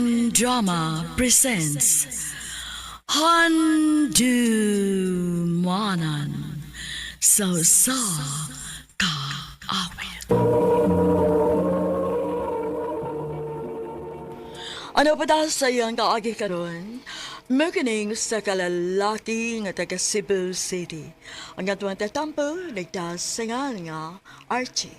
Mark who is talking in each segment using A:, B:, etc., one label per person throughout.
A: Korean Drama presents Handu Manan So Sa Ka Awit. Ano pa dahil sa iyang kaagi karon? Maganing sa kalalaki nga taga Cebu City. Ang atuang tatampo, nagtas sa nga nga Archie.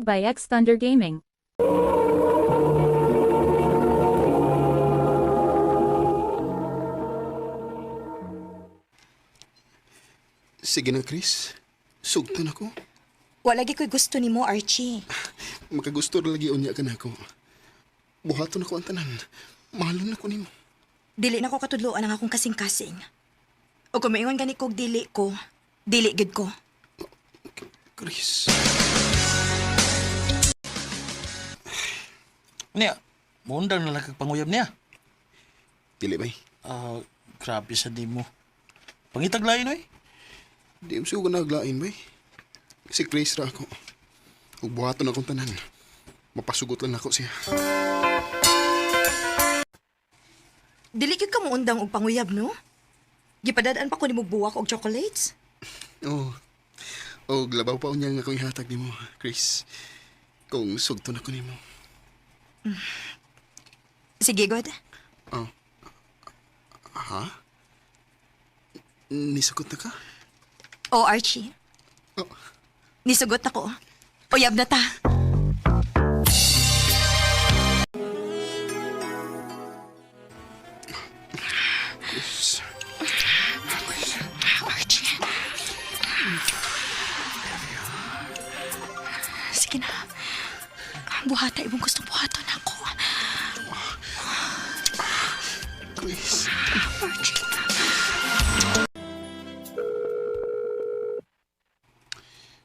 B: Recorded by X Thunder Gaming.
C: Sige na, Chris. Sugtan ako.
D: Wala lagi ko'y gusto ni mo, Archie.
C: Makagusto ra lagi unya ka na ako. Buhaton ako ang tanan. Mahalon ako nimo.
D: Dili na ko katudloan ang akong kasing-kasing. O kung maingon gani kog dili ko, dili gid ko.
C: Chris.
E: Niya, mundang na lang kag panguyab niya.
C: Dili bay.
E: Ah, grabe sa di mo. Pangitag lain oy.
C: Di mo siya naglain bay. Si Chris ra ako. Ug buhaton akong tanan. Mapasugot lang ako siya.
D: Dili ka mo undang og panguyab, no? Gipadadaan pa ko ni mo buwak og chocolates.
C: Oh. O labaw pa unya nga akong ihatag nimo, Chris. Kung sugton ako nimo.
D: Sige, God.
C: Oh. Ha? Nisukot na ka?
D: O, Archie.
C: Oh.
D: Nisugot na ko. Uyab na ta.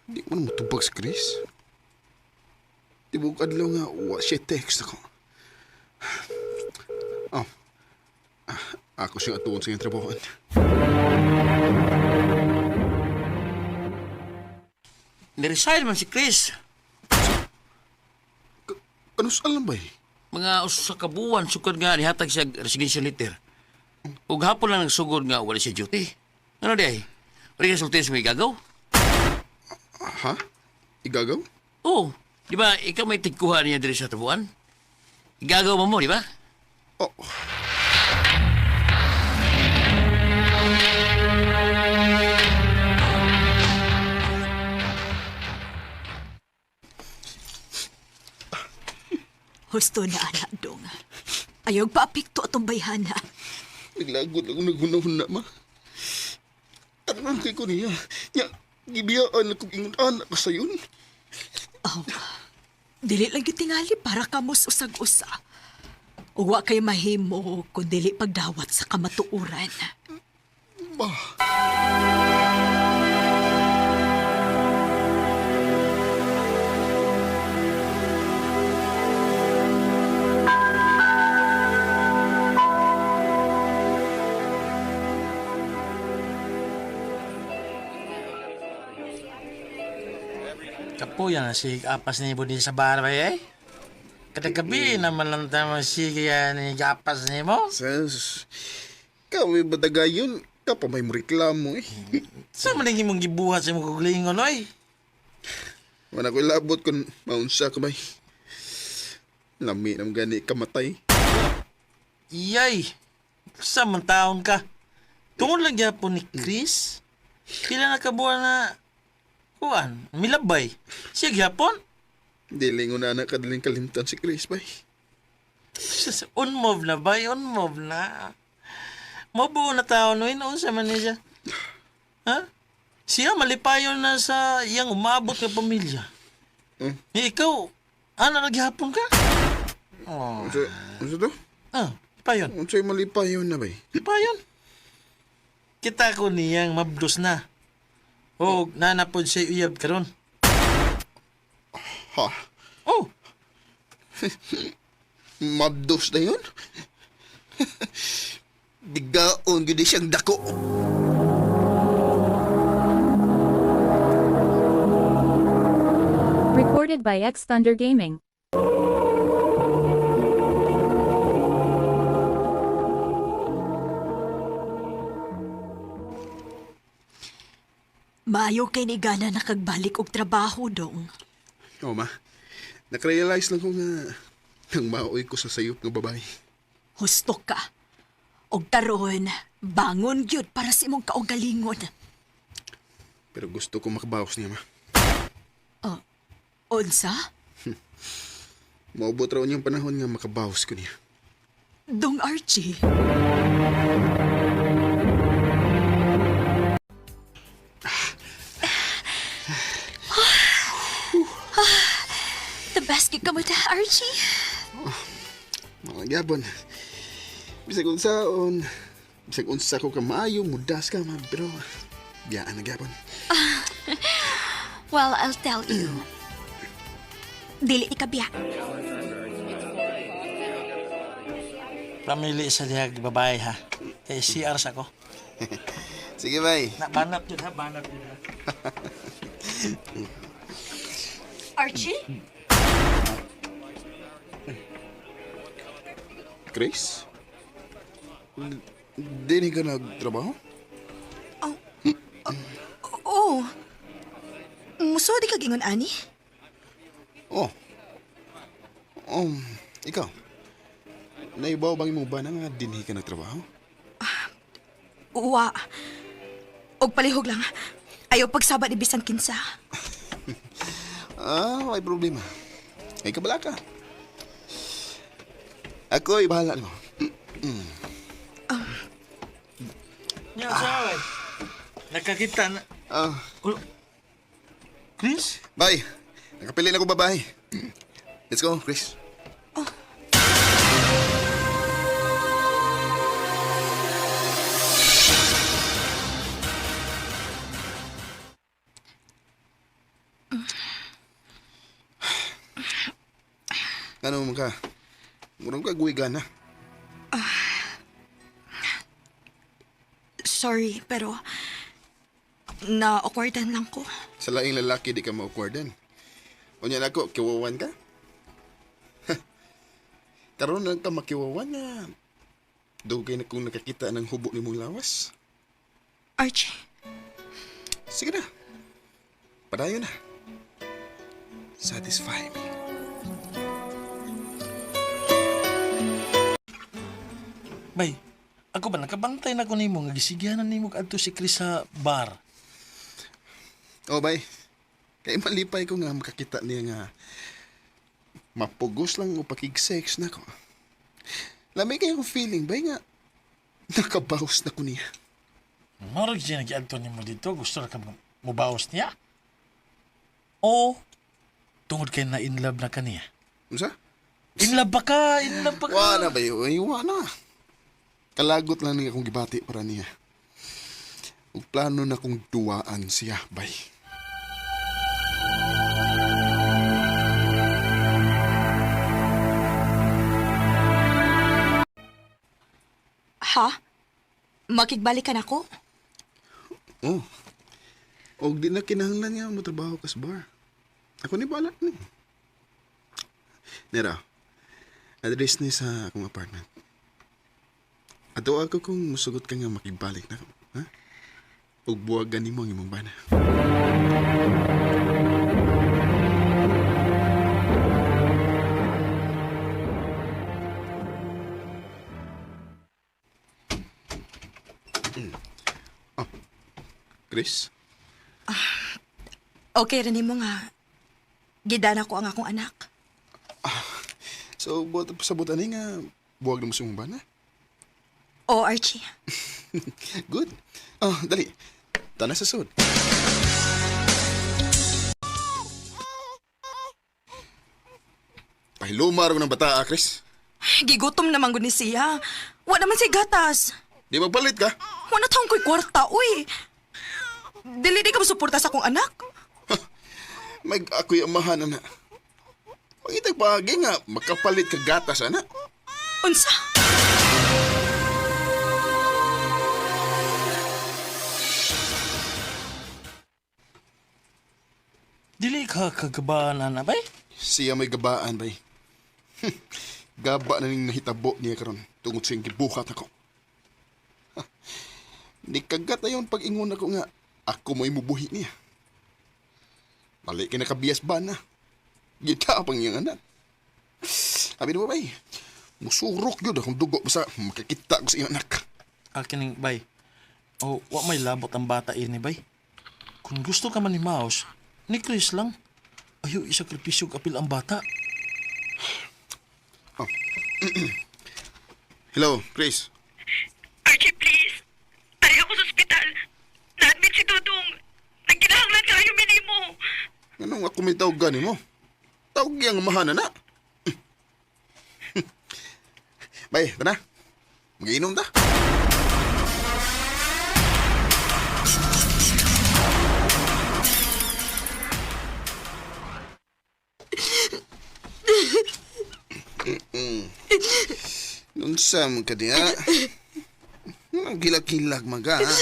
C: Di mo na matubag si Chris. Di mo kadlaw nga wa siya text ako. Oh. Ah, ako siyang atuon sa iyong trabahoan.
E: Niresign man si Chris.
C: Ano sa alam ba eh?
E: Mga usa ka buwan sukod nga nihatag siya resignation letter. Ug hapon lang nagsugod nga wala siya duty. Ano di ay? Wala ka sulti sa may gagaw?
C: Ha? Igagaw?
E: Oo. Di ba, ikaw may tigkuha niya diri sa tabuan? Igagaw mo mo, di ba?
C: Oh.
D: Husto na anak dong. Ayog pa apikto atong bayhana.
C: Naglagod ako naghunahuna ma. Ano kay ko niya? Nya, gibiyaan ako ingon anak ka sayon.
D: Oh, dili lang yung tingali para kamos usag-usa. Uwa kay mahimo kung dili pagdawat sa kamatuuran.
C: Ba?
E: Kapo yan si kapas ni Budi sa baray eh. Kada gabi naman lang tama si kaya ni kapas ni mo.
C: Sas, kami badagayon, kapa may reklamo eh.
E: Sa man mong gibuhat sa mong kuglingon oy.
C: Wala ko ilabot kung maunsa ka bay. Lami nam gani kamatay.
E: Iyay. Sa man taon ka. Tungod lang gyapon ni Chris. Pila na kabuan na kuan, milabay. Siya gyapon.
C: Dili ko na anak kadaling kalimtan si Chris bay.
E: Sus, Unmove na ba? Unmove na. Mabuo na tao no unsa man ni siya. Ha? Siya malipayon na sa iyang umabot nga pamilya.
C: Hmm?
E: Eh, ikaw, ano naghihapon ka? Oh.
C: Unsa, unsa to?
E: Ah, payon.
C: Unsa'y malipayon na bay?
E: Payon. Kita ko niyang mabdos na. Oh, o, nanapod siya uyab karon.
C: Ha?
E: Oh,
C: Maddos na yun? Bigaon gudi siyang dako.
B: Recorded by X Thunder Gaming.
F: Maayo kay ni Gana nakagbalik og trabaho dong.
C: Oo, ma. Nakarealize lang ko nga nang maoy ko sa sayop ng babae.
F: Husto ka. Og taron, bangon gyud para sa imong kaugalingon.
C: Pero gusto ko makabawas niya, ma.
F: Unsa?
C: Maubot raw niyang panahon nga makabawas ko niya.
F: Dong Archie.
C: Gyapon. Bisag unsaon. Bisag unsa ko ka maayo, mudas ka, ma. Pero, biyaan na gyapon.
D: Well, I'll tell you. Dili ni kabiya.
E: Pamili sa dihag babae ha. Eh, CR sa ko.
C: Sige, bay.
E: Na, banat yun ha, banat yun ha.
D: Archie?
C: Chris? Di ka nagtrabaho?
D: Oo. Muso di ka gingon ani?
C: Oh. Um, ikaw. Naibaw bang mo ba na nga dinhi ka nagtrabaho?
D: Uwa. Og palihog lang. Ayaw pagsaba ni bisan kinsa.
C: Ah, may problema. Ay kabala ka. Ako ay bahala mo.
E: Yan sa away. Nakakita na.
C: Ah,
E: Ulo. Chris?
C: bye. Nakapili na ko babae. Let's go, Chris. Ano mo ka? Murang ka guwigan na.
D: Sorry, pero na-awkwardan lang ko.
C: Sa laing lalaki di ka ma-awkwardan. O niyan ako, kiwawan ka? Karoon lang ka makiwawan nga. Dugay na kung nakakita ng hubo ni mong lawas.
D: Archie,
C: Sige na. Padayon na. Satisfy me.
E: Bay, ako ba nakabantay na ko nimo nga gisigyanan nimo kadto si Chris sa bar.
C: Oh, bay. Kaya malipay ko nga makakita niya nga mapugos lang o pakig-sex na ko. Lamay kayong feeling, bay nga nakabawas na ko niya.
E: Marag siya nagiadto nimo dito, gusto ra ka mo- mubawas niya? O tungod kay na in love na kaniya.
C: Ano sa?
E: In love ba ka? In love ba ka?
C: Wala ba yun? Wala. Kalagot lang niya akong gibati para niya. Ug plano na kong duwaan siya, bay.
D: ha? Makigbalikan ako?
C: Oh. Og di na kinahanglan niya mo trabaho ka sa bar. Ako ni balat ni. Nera, address ni sa akong apartment. Ato ako kung musugot ka nga makigbalik na. Ha? Ug buwagan nimo ang imong bana. Oh. Chris?
D: Okay rin mo nga. Gidana ko ang akong anak.
C: So, buhat sa buta ni nga buwag na mo sa imong bana?
D: O, Archie.
C: Good. Oh, dali. Tana sa sud. Pahilumar ko ng bata, ah, Chris.
D: Gigutom naman gud ni siya. Wa naman si gatas.
C: Di magpalit ka?
D: Wa na taong ko'y kwarta, uy. Dili di ka masuporta sa akong anak.
C: Mag ako'y amahan na. Pag itag pagi nga, makapalit ka gatas, ana.
D: Unsa?
E: Dili ka kagabahan na bay?
C: Siya may gabaan, bay. Gaba na ning nahitabo niya karon tungod sa gibuhat ako. Ni kagat na yun pag-ingon ako nga ako mo imubuhi niya. Mali kinakabias ba na? Gita pang iyang anak. Na ba, bay? Musurok yun akong dugo basta makikita ko sa iyang anak.
E: Akin bay. O, wa may labot ang bata ini bay. Kung gusto ka man ni Mouse, ni Chris lang. Ayaw isakripisyo kapil ang bata.
C: Hello, Chris.
G: Archie, please. Tayo ako sa ospital. Na-admit si Dudong. Nagkinahanglan kayo minimo.
C: Anong ako may tawag gani mo? Tawag yang mahana na. Bay, tana. Magiinom ta. Nunsam ka diya. Gilag-gilag maga. ha?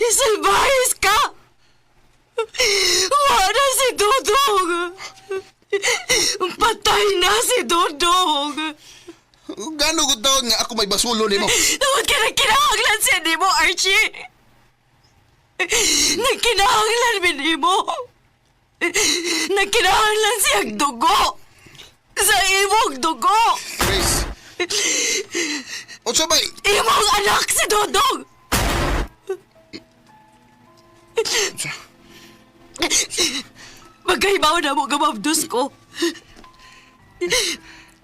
H: Isalbayis ka! Wala si Dudong! Patay na si Dudong!
C: Gano ko tawag nga ako may basulo ni mo?
H: Huwag ka na kinahanglan siya ni mo, Archie! Nagkinahanglan mi ni mo! Nagkinahanglan siyang dugo! Sa imong dugo!
C: Chris. O sabay,
H: Imong anak si Dudong! Magkaibaw na mo gamabdos ko.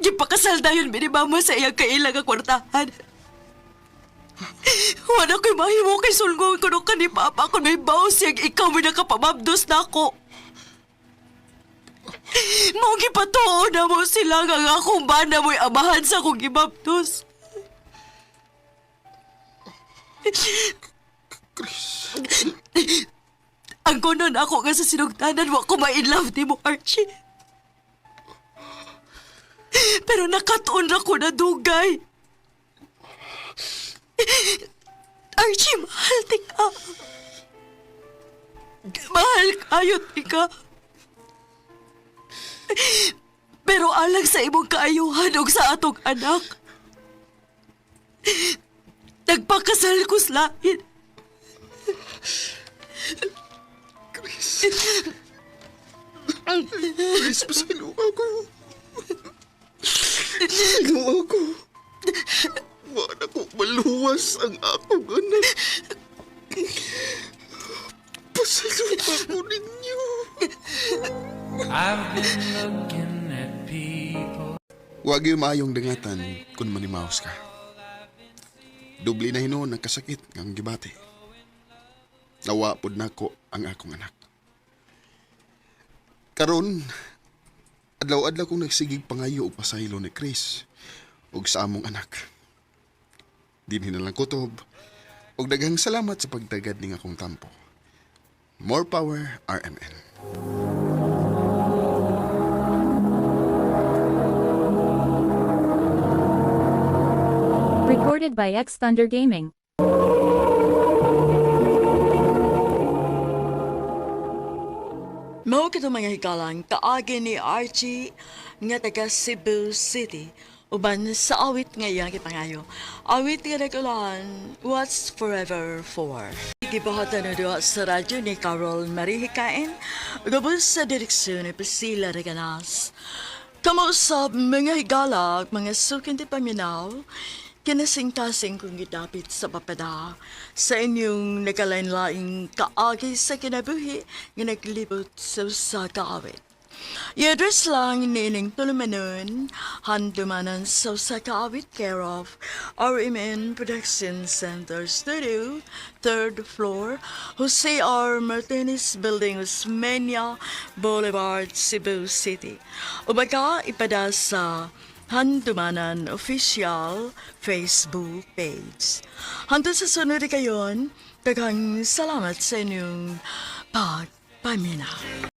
H: Gipakasal na yun minimama sa iyang kailang ang kwartahan. Wala ko'y mahimo kay sulgo ko nung kani Papa kung may bawas siyang ikaw may nakapamabdos na ako. Mong gipatuo na mo sila nga nga kung ba na mo'y amahan sa kong gibabdos. Ang kunon ako nga sa sinugtanan, wa ko ma-inlove ni mo, Archie. Pero nakatuon ra ko na dugay. Archie, mahal ti ka. Mahal kayo ti ka. Pero alang sa imong kaayuhan ug sa atong anak. Nagpakasal ko sa lain.
C: Chris, pasalo ako. Pasalo ako. Wala ko maluwas ang akong anak.
I: I've been looking at people.
C: Huwag yung maayong dangatan kung manimaos ka. Dubli na hinuon ang kasakit ng gibati. Nawa pod nako ang akong anak. Karon, adlaw-adlaw kong nagsigig pangayo og pasaylo ni Chris ug sa among anak. Dinhi na lang kutob ug daghang salamat sa pagtagad ning akong tampo. More power RMN.
B: Recorded by X Thunder Gaming.
A: Mao kito mga hikalang kaagi ni Archie nga taga Cebu City uban sa awit nga iyang kipangayo. Awit nga nagkulan, What's Forever For? Gibahatan na doon sa radyo ni Carol Marihikain, gabos sa direksyon ni Priscilla Reganas. Kamusap mga higalag, mga sukin di paminaw, kinasing-kasing kong gidapit sa papada sa inyong nagalain-laing kaagi sa kinabuhi nga naglibot sa usa ka awit. I-address lang nining tulumanon, handumanan sa usa ka care of RMN Production Center Studio, third floor, Jose R. Martinez Building, Osmeña Boulevard, Cebu City. Ubaga ipada sa Handumanan Official Facebook page. Hantod sa sunod kayon, daghang salamat sa inyong pagpamina.